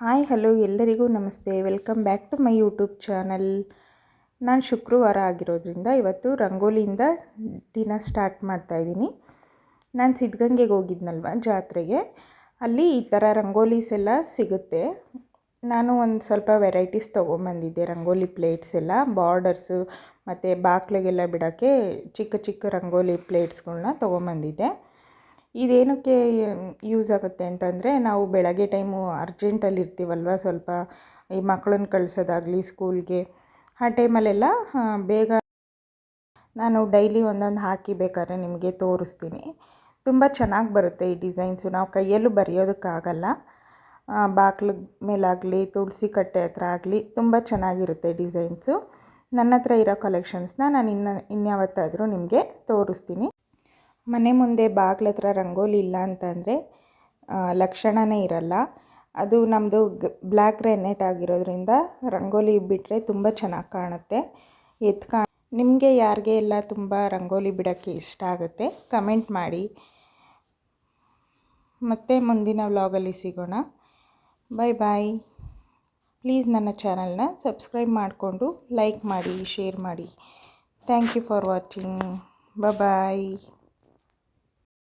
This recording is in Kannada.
ಹಾಯ್, ಹಲೋ ಎಲ್ಲರಿಗೂ ನಮಸ್ತೆ. Welcome back to my YouTube channel. ನಾನು ಶುಕ್ರವಾರ ಆಗಿರೋದ್ರಿಂದ ಇವತ್ತು ರಂಗೋಲಿಯಿಂದ ದಿನ ಸ್ಟಾರ್ಟ್ ಮಾಡ್ತಾಯಿದ್ದೀನಿ ನಾನು ಸಿದ್ಧಗಂಗೆಗೆ ಹೋಗಿದ್ನಲ್ವ ಜಾತ್ರೆಗೆ. ಅಲ್ಲಿ ಈ ಥರ ರಂಗೋಲೀಸ್ ಎಲ್ಲ ಸಿಗುತ್ತೆ. ನಾನು ಒಂದು ಸ್ವಲ್ಪ ವೆರೈಟೀಸ್ ತೊಗೊಂಬಂದಿದ್ದೆ, ರಂಗೋಲಿ ಪ್ಲೇಟ್ಸ್ ಎಲ್ಲ, ಬಾರ್ಡರ್ಸು ಮತ್ತು ಬಾಕ್ಲಿಗೆಲ್ಲ ಬಿಡೋಕ್ಕೆ ಚಿಕ್ಕ ಚಿಕ್ಕ ರಂಗೋಲಿ ಪ್ಲೇಟ್ಸ್ಗಳನ್ನ ತೊಗೊಂಬಂದಿದ್ದೆ. ಇದೇನಕ್ಕೆ ಯೂಸ್ ಆಗುತ್ತೆ ಅಂತಂದರೆ ನಾವು ಬೆಳಗ್ಗೆ ಟೈಮು ಅರ್ಜೆಂಟಲ್ಲಿ ಇರ್ತೀವಲ್ವ ಸ್ವಲ್ಪ ಈ ಮಕ್ಕಳನ್ನ ಕಳ್ಸೋದಾಗಲಿ ಸ್ಕೂಲ್ಗೆ ಆ ಟೈಮಲ್ಲೆಲ್ಲ ಬೇಗ ನಾನು ಡೈಲಿ ಒಂದೊಂದು ಹಾಕಿ ಬೇಕಾದ್ರೆ ನಿಮಗೆ ತೋರಿಸ್ತೀನಿ. ತುಂಬ ಚೆನ್ನಾಗಿ ಬರುತ್ತೆ ಈ ಡಿಸೈನ್ಸು ನಾವು ಕೈಯಲ್ಲೂ ಬರೆಯೋದಕ್ಕಾಗಲ್ಲ. ಬಾಗ್ಲ ಮೇಲಾಗಲಿ, ತುಳಸಿ ಕಟ್ಟೆ ಹತ್ರ ಆಗಲಿ ತುಂಬ ಚೆನ್ನಾಗಿರುತ್ತೆ ಡಿಸೈನ್ಸು ನನ್ನ ಹತ್ರ ಇರೋ ಕಲೆಕ್ಷನ್ಸ್ನ ನಾನು ಇನ್ನು, ಇನ್ಯಾವತ್ತಾದರೂ ನಿಮಗೆ ತೋರಿಸ್ತೀನಿ. ಮನೆ ಮುಂದೆ ಬಾಗ್ಲ ಹತ್ರ ರಂಗೋಲಿ ಇಲ್ಲ ಅಂತಂದರೆ ಲಕ್ಷಣವೇ ಇರಲ್ಲ. ಅದು ನಮ್ಮದು ಬ್ಲ್ಯಾಕ್ ರೆನೆಟ್ ಆಗಿರೋದ್ರಿಂದ ರಂಗೋಲಿ ಬಿಟ್ಟರೆ ತುಂಬ ಚೆನ್ನಾಗಿ ಕಾಣುತ್ತೆ. ಎತ್ ಕಾ, ನಿಮಗೆ ಯಾರಿಗೆ ಎಲ್ಲ ತುಂಬ ರಂಗೋಲಿ ಬಿಡೋಕ್ಕೆ ಇಷ್ಟ ಆಗುತ್ತೆ, ಕಮೆಂಟ್ ಮಾಡಿ. ಮತ್ತೆ ಮುಂದಿನ ವ್ಲಾಗಲ್ಲಿ ಸಿಗೋಣ. ಬಾಯ್ ಬಾಯ್ ಪ್ಲೀಸ್ ನನ್ನ ಚಾನಲ್ನ ಸಬ್ಸ್ಕ್ರೈಬ್ ಮಾಡಿಕೊಂಡು ಲೈಕ್ ಮಾಡಿ, ಶೇರ್ ಮಾಡಿ. Thank you for watching. Bye.